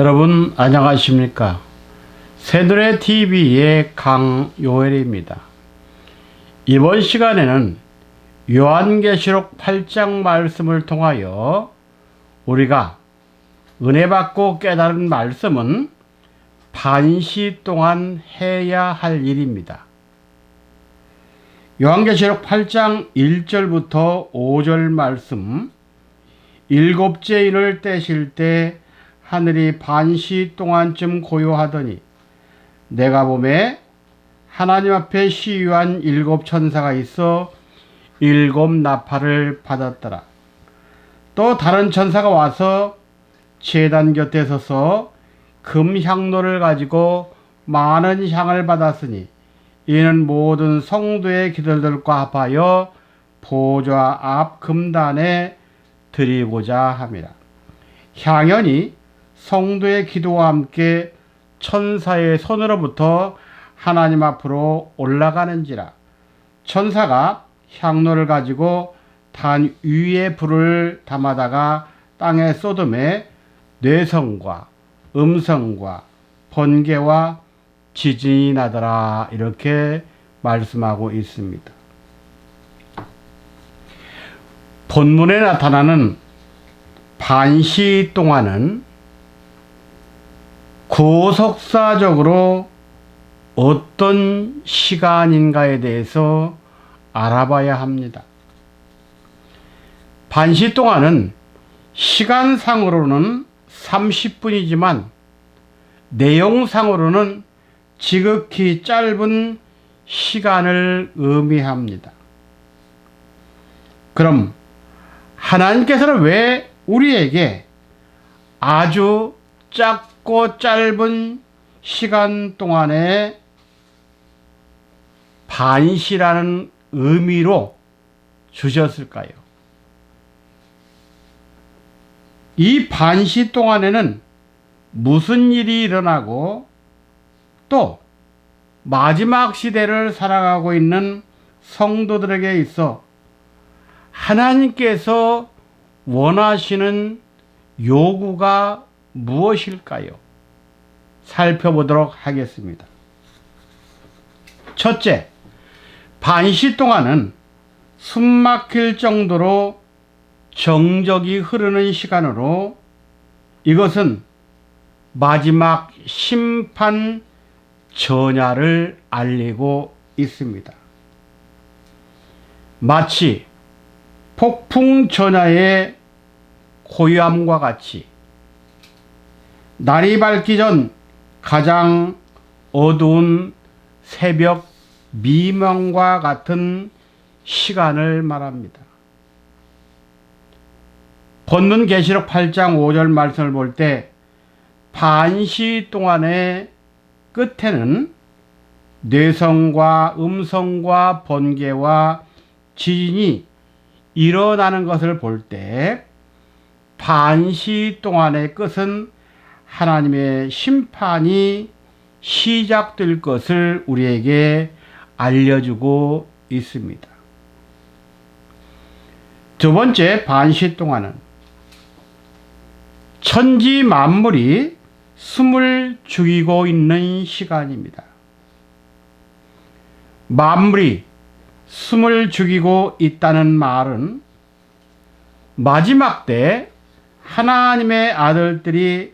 여러분 안녕하십니까? 새누레 TV의 강요엘입니다. 이번 시간에는 요한계시록 8장 말씀을 통하여 우리가 은혜 받고 깨달은 말씀은 반시 동안 해야 할 일입니다. 요한계시록 8장 1절부터 5절 말씀 일곱째 인을 떼실 때 하늘이 반시 동안쯤 고요하더니 내가 봄에 하나님 앞에 시위한 일곱 천사가 있어 일곱 나팔을 받았더라. 또 다른 천사가 와서 제단 곁에 서서 금 향로를 가지고 많은 향을 받았으니 이는 모든 성도의 기도들과 합하여 보좌 앞 금단에 드리고자 함이라. 향연이 성도의 기도와 함께 천사의 손으로부터 하나님 앞으로 올라가는지라 천사가 향로를 가지고 단 위에 불을 담아다가 땅에 쏟음에 뇌성과 음성과 번개와 지진이 나더라 이렇게 말씀하고 있습니다. 본문에 나타나는 반시 동안은 고속사적으로 어떤 시간인가에 대해서 알아봐야 합니다. 반시 동안은 시간상으로는 30분이지만 내용상으로는 지극히 짧은 시간을 의미합니다. 그럼 하나님께서는 왜 우리에게 아주 짧 고 짧은 시간 동안에 반시라는 의미로 주셨을까요? 이 반시 동안에는 무슨 일이 일어나고 또 마지막 시대를 살아가고 있는 성도들에게 있어 하나님께서 원하시는 요구가 무엇일까요? 살펴보도록 하겠습니다. 첫째, 반시 동안은 숨 막힐 정도로 정적이 흐르는 시간으로 이것은 마지막 심판 전야를 알리고 있습니다. 마치 폭풍 전야의 고요함과 같이 날이 밝기 전 가장 어두운 새벽 미명과 같은 시간을 말합니다. 본문 계시록 8장 5절 말씀을 볼 때 반시 동안의 끝에는 뇌성과 음성과 번개와 지진이 일어나는 것을 볼 때 반시 동안의 끝은 하나님의 심판이 시작될 것을 우리에게 알려주고 있습니다. 두 번째 반시 동안은 천지 만물이 숨을 죽이고 있는 시간입니다. 만물이 숨을 죽이고 있다는 말은 마지막 때 하나님의 아들들이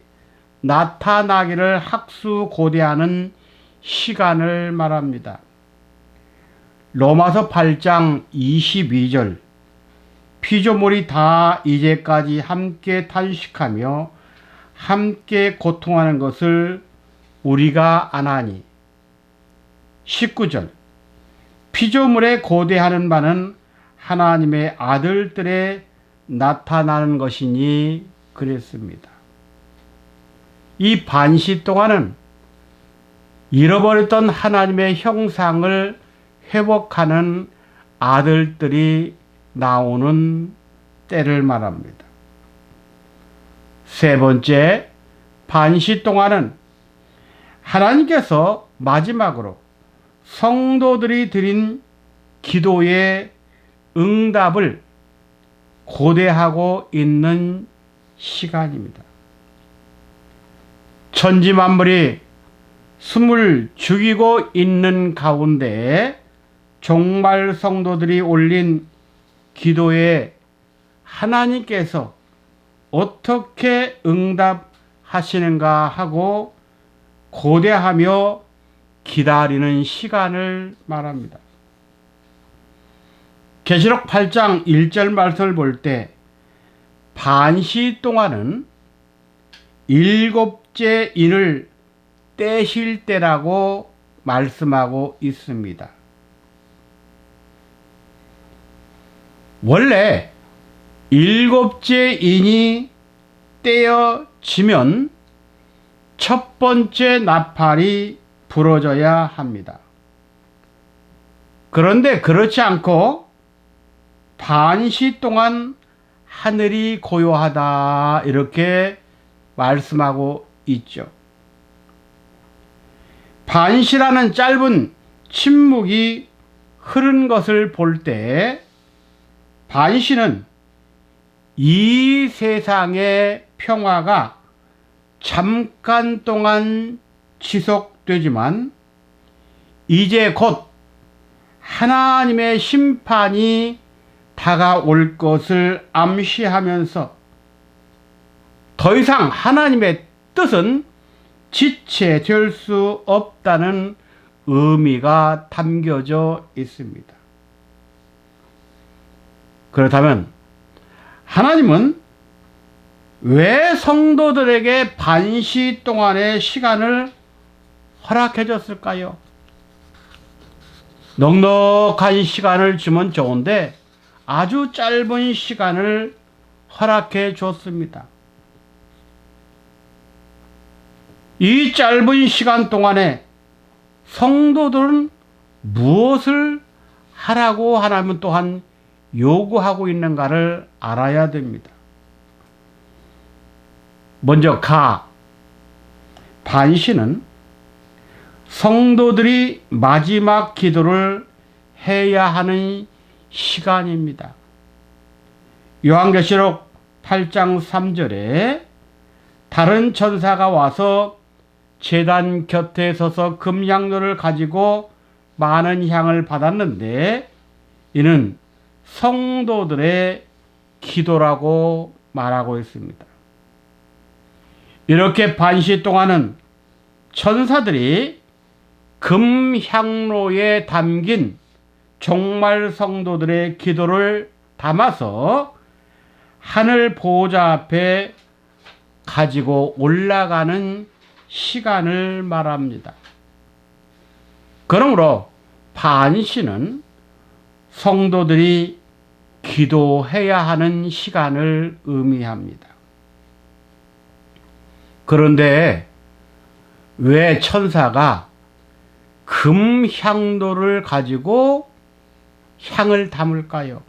나타나기를 학수고대하는 시간을 말합니다. 로마서 8장 22절 피조물이 다 이제까지 함께 탄식하며 함께 고통하는 것을 우리가 아나니 19절 피조물에 고대하는 바는 하나님의 아들들의 나타나는 것이니 그랬습니다. 이 반시 동안은 잃어버렸던 하나님의 형상을 회복하는 아들들이 나오는 때를 말합니다. 세 번째, 반시 동안은 하나님께서 마지막으로 성도들이 드린 기도의 응답을 고대하고 있는 시간입니다. 천지 만물이 숨을 죽이고 있는 가운데 종말 성도들이 올린 기도에 하나님께서 어떻게 응답하시는가 하고 고대하며 기다리는 시간을 말합니다. 계시록 8장 1절 말씀을 볼 때 반시 동안은 일곱 째 인을 떼실 때라고 말씀하고 있습니다. 원래 일곱째 인이 떼어지면 첫 번째 나팔이 부러져야 합니다. 그런데 그렇지 않고 반시 동안 하늘이 고요하다 이렇게 말씀하고 있죠. 반시라는 짧은 침묵이 흐른 것을 볼 때 반시는 이 세상의 평화가 잠깐 동안 지속되지만 이제 곧 하나님의 심판이 다가올 것을 암시하면서 더 이상 하나님의 뜻은 지체될 수 없다는 의미가 담겨져 있습니다. 그렇다면 하나님은 왜 성도들에게 반시 동안의 시간을 허락해 줬을까요? 넉넉한 시간을 주면 좋은데 아주 짧은 시간을 허락해 줬습니다. 이 짧은 시간 동안에 성도들은 무엇을 하라고 하나님 또한 요구하고 있는가를 알아야 됩니다. 먼저 가 반시는 성도들이 마지막 기도를 해야 하는 시간입니다. 요한계시록 8장 3절에 다른 천사가 와서 재단 곁에 서서 금향로를 가지고 많은 향을 받았는데 이는 성도들의 기도라고 말하고 있습니다. 이렇게 반시 동안은 천사들이 금향로에 담긴 종말 성도들의 기도를 담아서 하늘 보호자 앞에 가지고 올라가는 시간을 말합니다. 그러므로 반시는 성도들이 기도해야 하는 시간을 의미합니다. 그런데 왜 천사가 금향도를 가지고 향을 담을까요?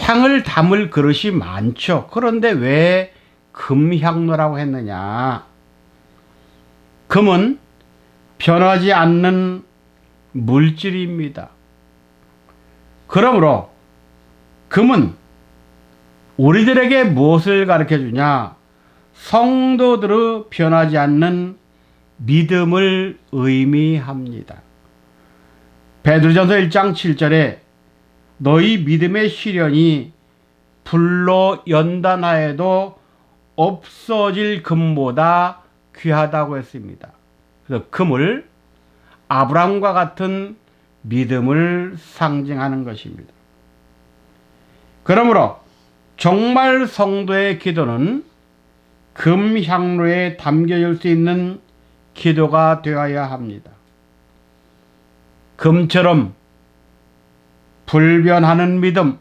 향을 담을 그릇이 많죠. 그런데 왜 금향로라고 했느냐? 금은 변하지 않는 물질입니다. 그러므로 금은 우리들에게 무엇을 가르쳐 주냐? 성도들의 변하지 않는 믿음을 의미합니다. 베드로전서 1장 7절에 너희 믿음의 시련이 불로 연단하여도 없어질 금보다 귀하다고 했습니다. 그래서 금을 아브라함과 같은 믿음을 상징하는 것입니다. 그러므로 정말 성도의 기도는 금향로에 담겨질 수 있는 기도가 되어야 합니다. 금처럼 불변하는 믿음,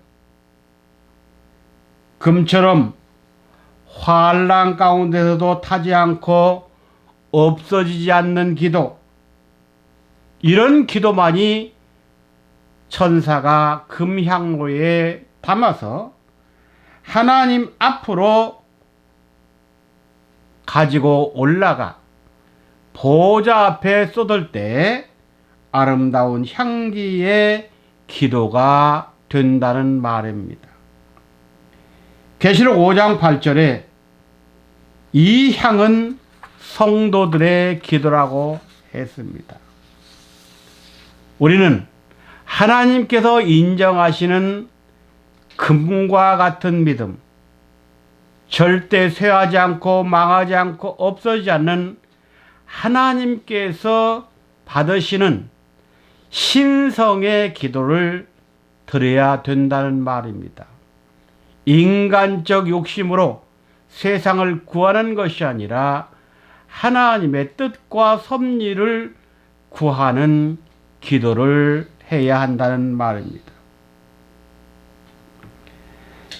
금처럼 환란 가운데서도 타지 않고 없어지지 않는 기도, 이런 기도만이 천사가 금향로에 담아서 하나님 앞으로 가지고 올라가 보좌 앞에 쏟을 때 아름다운 향기의 기도가 된다는 말입니다. 계시록 5장 8절에 이 향은 성도들의 기도라고 했습니다. 우리는 하나님께서 인정하시는 금과 같은 믿음, 절대 쇠하지 않고 망하지 않고 없어지지 않는 하나님께서 받으시는 신성의 기도를 드려야 된다는 말입니다. 인간적 욕심으로 세상을 구하는 것이 아니라 하나님의 뜻과 섭리를 구하는 기도를 해야 한다는 말입니다.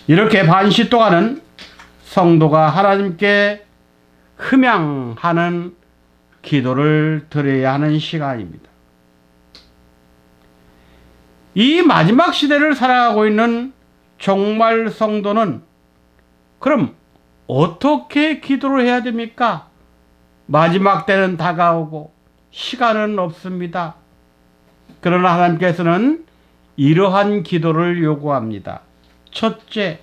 이렇게 반시 동안은 성도가 하나님께 흠양하는 기도를 드려야 하는 시간입니다. 이 마지막 시대를 살아가고 있는 종말 성도는 그럼 어떻게 기도를 해야 됩니까? 마지막 때는 다가오고 시간은 없습니다. 그러나 하나님께서는 이러한 기도를 요구합니다. 첫째,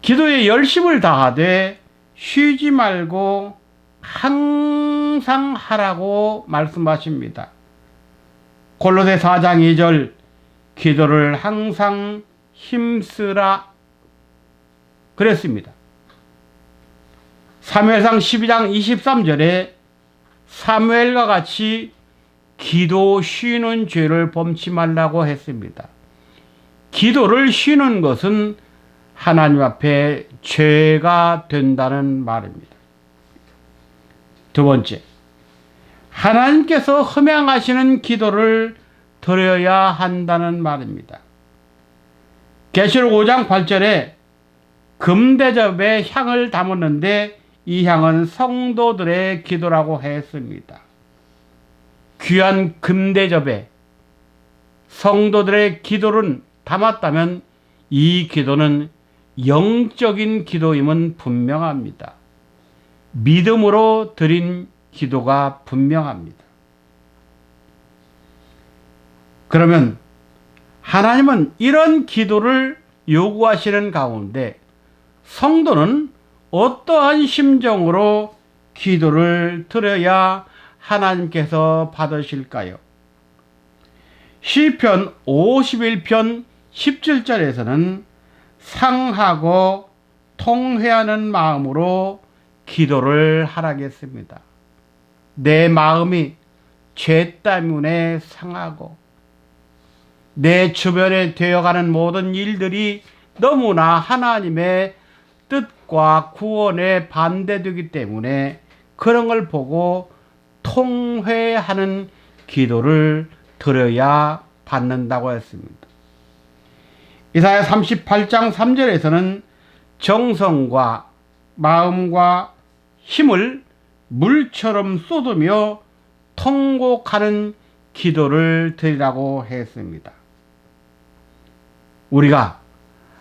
기도에 열심을 다하되 쉬지 말고 항상 하라고 말씀하십니다. 골로새 4장 2절 기도를 항상 힘쓰라 그랬습니다. 사무엘상 12장 23절에 사무엘과 같이 기도 쉬는 죄를 범치 말라고 했습니다. 기도를 쉬는 것은 하나님 앞에 죄가 된다는 말입니다. 두 번째, 하나님께서 흠양하시는 기도를 드려야 한다는 말입니다. 계시록 5장 8절에 금대접에 향을 담았는데 이 향은 성도들의 기도라고 했습니다. 귀한 금대접에 성도들의 기도를 담았다면 이 기도는 영적인 기도임은 분명합니다. 믿음으로 드린 기도가 분명합니다. 그러면 하나님은 이런 기도를 요구하시는 가운데 성도는 어떠한 심정으로 기도를 드려야 하나님께서 받으실까요? 시편 51편 17절에서는 상하고 통회하는 마음으로 기도를 하라겠습니다. 내 마음이 죄 때문에 상하고 내 주변에 되어가는 모든 일들이 너무나 하나님의 뜻과 구원에 반대되기 때문에 그런 걸 보고 통회하는 기도를 드려야 받는다고 했습니다. 이사야 38장 3절에서는 정성과 마음과 힘을 물처럼 쏟으며 통곡하는 기도를 드리라고 했습니다. 우리가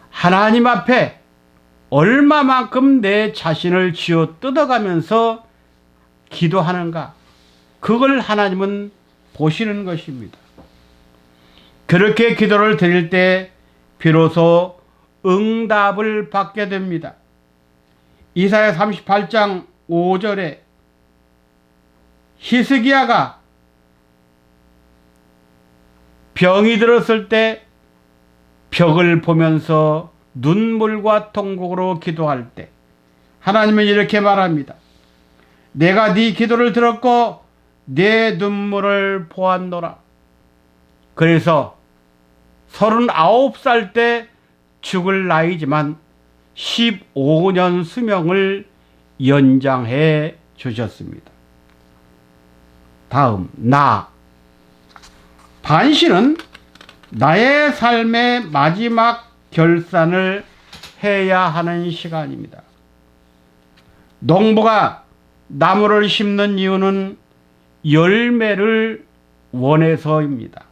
하나님 앞에 얼마만큼 내 자신을 쥐어 뜯어가면서 기도하는가? 그걸 하나님은 보시는 것입니다. 그렇게 기도를 드릴 때 비로소 응답을 받게 됩니다. 이사야 38장 5절에 히스기야가 병이 들었을 때 벽을 보면서 눈물과 통곡으로 기도할 때 하나님은 이렇게 말합니다. 내가 네 기도를 들었고 내 눈물을 보았노라. 그래서 39살 때 죽을 나이지만 15년 수명을 연장해 주셨습니다. 다음, 나. 반신은 나의 삶의 마지막 결산을 해야 하는 시간입니다. 농부가 나무를 심는 이유는 열매를 원해서입니다.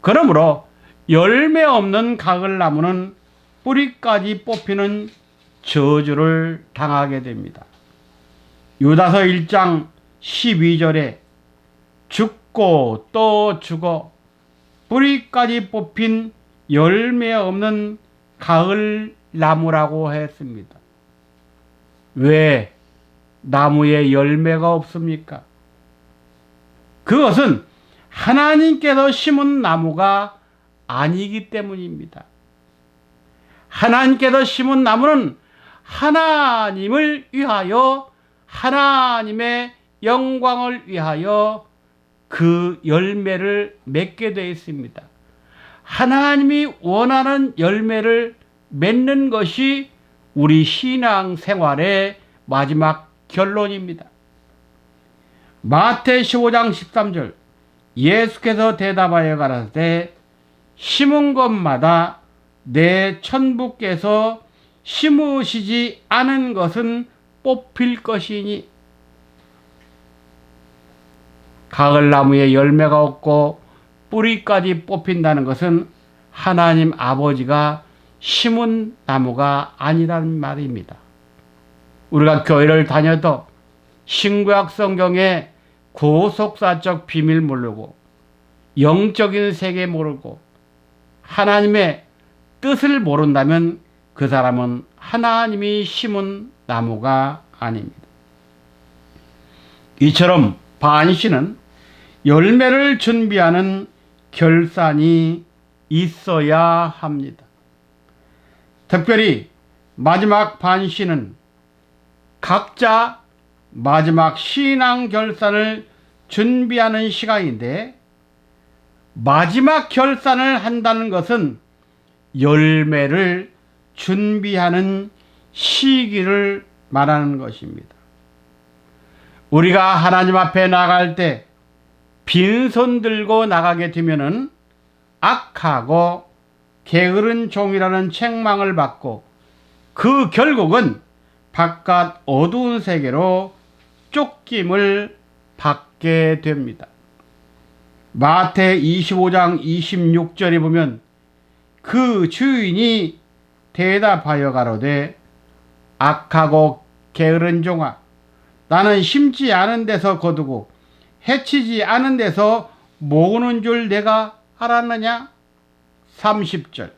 그러므로 열매 없는 가글 나무는 뿌리까지 뽑히는 저주를 당하게 됩니다. 유다서 1장 12절에 죽고 또 죽어 뿌리까지 뽑힌 열매 없는 가을 나무라고 했습니다. 왜 나무에 열매가 없습니까? 그것은 하나님께서 심은 나무가 아니기 때문입니다. 하나님께서 심은 나무는 하나님을 위하여 하나님의 영광을 위하여 그 열매를 맺게 되어 있습니다. 하나님이 원하는 열매를 맺는 것이 우리 신앙 생활의 마지막 결론입니다. 마태 15장 13절 예수께서 대답하여 가라사대 심은 것마다 내 천부께서 심으시지 않은 것은 뽑힐 것이니 가을나무에 열매가 없고 뿌리까지 뽑힌다는 것은 하나님 아버지가 심은 나무가 아니라는 말입니다. 우리가 교회를 다녀도 신구약 성경의 고속사적 비밀 모르고 영적인 세계 모르고 하나님의 뜻을 모른다면 그 사람은 하나님이 심은 나무가 아닙니다. 이처럼 반시는 열매를 준비하는 결산이 있어야 합니다. 특별히 마지막 반시는 각자 마지막 신앙 결산을 준비하는 시간인데 마지막 결산을 한다는 것은 열매를 준비하는 시기를 말하는 것입니다. 우리가 하나님 앞에 나갈 때 빈손 들고 나가게 되면은 악하고 게으른 종이라는 책망을 받고 그 결국은 바깥 어두운 세계로 쫓김을 받게 됩니다. 마태 25장 26절에 보면 그 주인이 대답하여 가로되 악하고 게으른 종아 나는 심지 않은 데서 거두고 해치지 않은 데서 모으는 줄 내가 알았느냐? 30절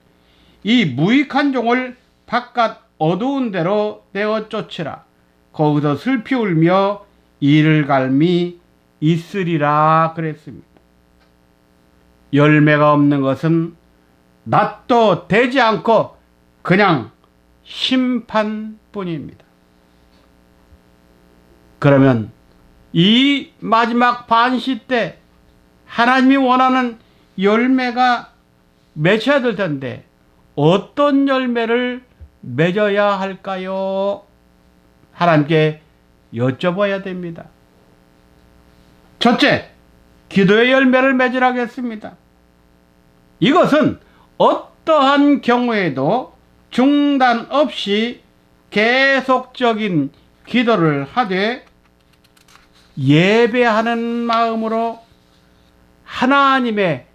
이 무익한 종을 바깥 어두운 데로 내어 쫓으라 거기서 슬피 울며 이를 갈미 있으리라 그랬습니다. 열매가 없는 것은 낫도 되지 않고 그냥 심판뿐입니다. 그러면 이 마지막 반시 때 하나님이 원하는 열매가 맺혀야 될 텐데 어떤 열매를 맺어야 할까요? 하나님께 여쭤봐야 됩니다. 첫째, 기도의 열매를 맺으라겠습니다. 이것은 어떠한 경우에도 중단 없이 계속적인 기도를 하되 예배하는 마음으로 하나님의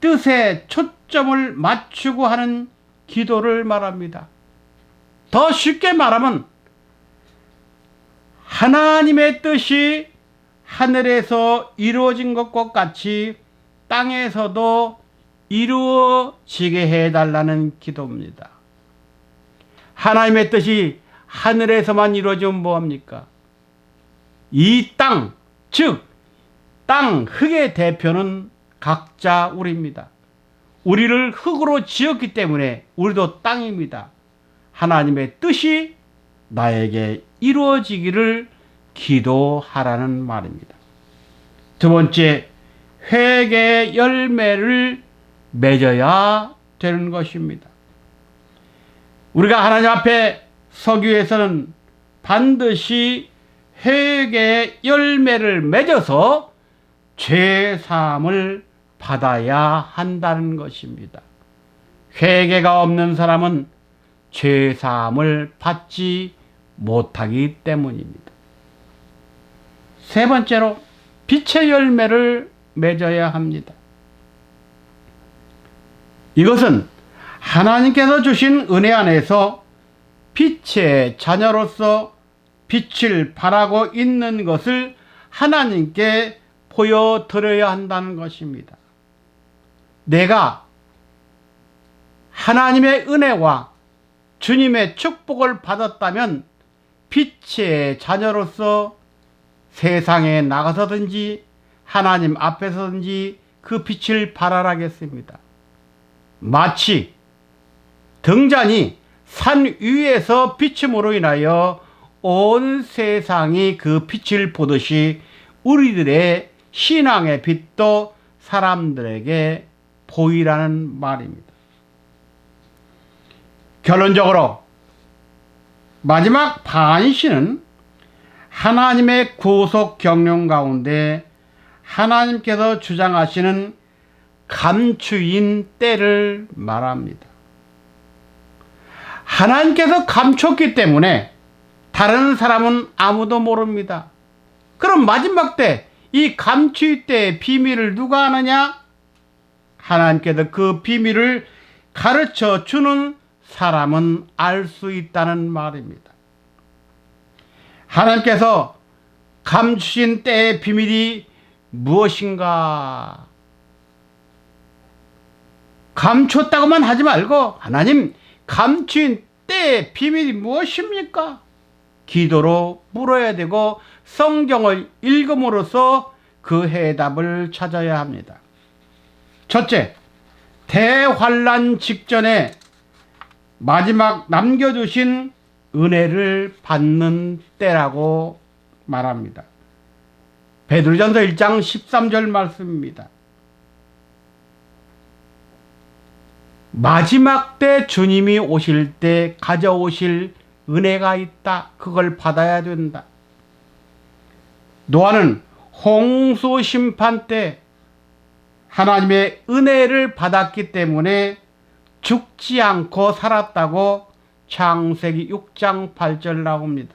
뜻에 초점을 맞추고 하는 기도를 말합니다. 더 쉽게 말하면 하나님의 뜻이 하늘에서 이루어진 것과 같이 땅에서도 이루어지게 해달라는 기도입니다. 하나님의 뜻이 하늘에서만 이루어지면 뭐합니까? 이 땅, 즉, 땅, 흙의 대표는 각자 우리입니다. 우리를 흙으로 지었기 때문에 우리도 땅입니다. 하나님의 뜻이 나에게 이루어지기를 기도하라는 말입니다. 두 번째, 회개의 열매를 맺어야 되는 것입니다. 우리가 하나님 앞에 서기 위해서는 반드시 회개의 열매를 맺어서 죄 사함을 받아야 한다는 것입니다. 회개가 없는 사람은 죄 사함을 받지 못하기 때문입니다. 세 번째로 빛의 열매를 맺어야 합니다. 이것은 하나님께서 주신 은혜 안에서 빛의 자녀로서 빛을 발하고 있는 것을 하나님께 보여드려야 한다는 것입니다. 내가 하나님의 은혜와 주님의 축복을 받았다면 빛의 자녀로서 세상에 나가서든지 하나님 앞에서든지 그 빛을 발하라겠습니다. 마치 등잔이 산 위에서 비춤으로 인하여 온 세상이 그 빛을 보듯이 우리들의 신앙의 빛도 사람들에게 보이라는 말입니다. 결론적으로 마지막 반시는 하나님의 구속 경륜 가운데 하나님께서 주장하시는 감추인 때를 말합니다. 하나님께서 감췄기 때문에 다른 사람은 아무도 모릅니다. 그럼 마지막 때 이 감추일 때의 비밀을 누가 아느냐? 하나님께서 그 비밀을 가르쳐 주는 사람은 알 수 있다는 말입니다. 하나님께서 감추신 때의 비밀이 무엇인가? 감췄다고만 하지 말고 하나님 감추인 때의 비밀이 무엇입니까? 기도로 물어야 되고 성경을 읽음으로써 그 해답을 찾아야 합니다. 첫째, 대환란 직전에 마지막 남겨주신 은혜를 받는 때라고 말합니다. 베드로전서 1장 13절 말씀입니다. 마지막 때 주님이 오실 때 가져오실 은혜가 있다. 그걸 받아야 된다. 노아는 홍수 심판 때 하나님의 은혜를 받았기 때문에 죽지 않고 살았다고 창세기 6장 8절 나옵니다.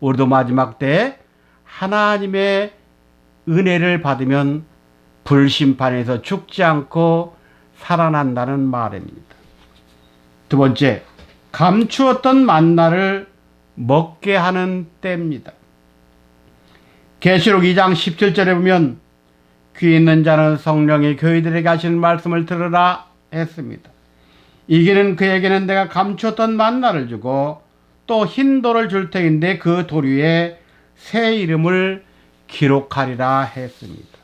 우리도 마지막 때 하나님의 은혜를 받으면 불심판에서 죽지 않고 살아난다는 말입니다. 두 번째, 감추었던 만나를 먹게 하는 때입니다. 계시록 2장 17절에 보면 귀 있는 자는 성령이 교회들에게 하시는 말씀을 들으라 했습니다. 이기는 그에게는 내가 감추었던 만나를 주고 또 흰 돌을 줄 터인데 그 돌 위에 새 이름을 기록하리라 했습니다.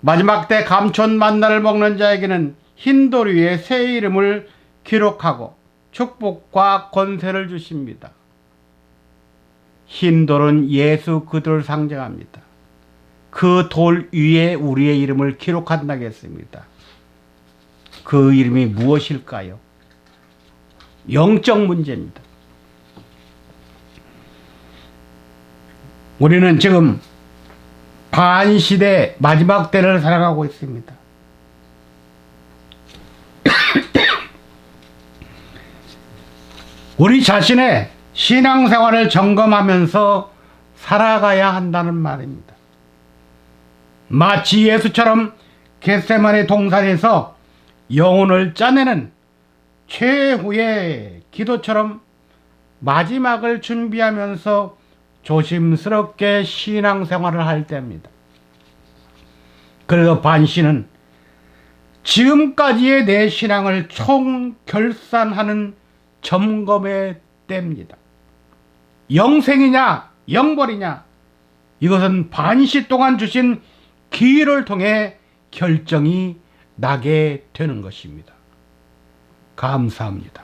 마지막 때 감춘 만나를 먹는 자에게는 흰 돌 위에 새 이름을 기록하고 축복과 권세를 주십니다. 흰 돌은 예수 그들을 상징합니다. 그 돌 위에 우리의 이름을 기록한다겠습니다. 그 이름이 무엇일까요? 영적 문제입니다. 우리는 지금 반시대 마지막 때를 살아가고 있습니다. 우리 자신의 신앙생활을 점검하면서 살아가야 한다는 말입니다. 마치 예수처럼 겟세마네 동산에서 영혼을 짜내는 최후의 기도처럼 마지막을 준비하면서 조심스럽게 신앙생활을 할 때입니다. 그래서 반시는 지금까지의 내 신앙을 총결산하는 점검의 때입니다. 영생이냐, 영벌이냐, 이것은 반시 동안 주신 기회를 통해 결정이 나게 되는 것입니다. 감사합니다.